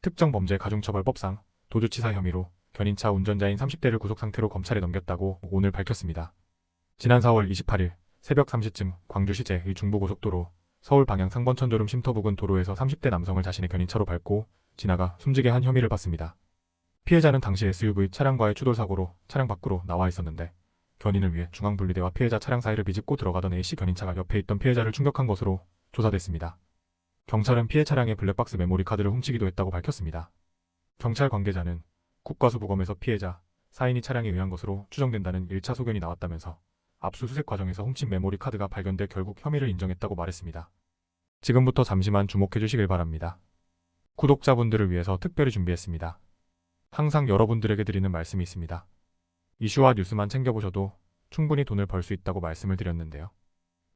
특정 범죄 가중처벌법상 도주치사 혐의로 견인차 운전자인 30대를 구속 상태로 검찰에 넘겼다고 오늘 밝혔습니다. 지난 4월 28일 새벽 3시쯤 광주시제의 중부고속도로 서울 방향 상번천조름 쉼터 부근 도로에서 30대 남성을 자신의 견인차로 밟고 지나가 숨지게 한 혐의를 받습니다. 피해자는 당시 SUV 차량과의 추돌 사고로 차량 밖으로 나와 있었는데 견인을 위해 중앙분리대와 피해자 차량 사이를 비집고 들어가던 A씨 견인차가 옆에 있던 피해자를 충격한 것으로 조사됐습니다. 경찰은 피해 차량의 블랙박스 메모리 카드를 훔치기도 했다고 밝혔습니다. 경찰 관계자는 국가수부검에서 피해자, 사인이 차량에 의한 것으로 추정된다는 1차 소견이 나왔다면서 압수수색 과정에서 훔친 메모리 카드가 발견돼 결국 혐의를 인정했다고 말했습니다. 지금부터 잠시만 주목해 주시길 바랍니다. 구독자분들을 위해서 특별히 준비했습니다. 항상 여러분들에게 드리는 말씀이 있습니다. 이슈와 뉴스만 챙겨보셔도 충분히 돈을 벌 수 있다고 말씀을 드렸는데요.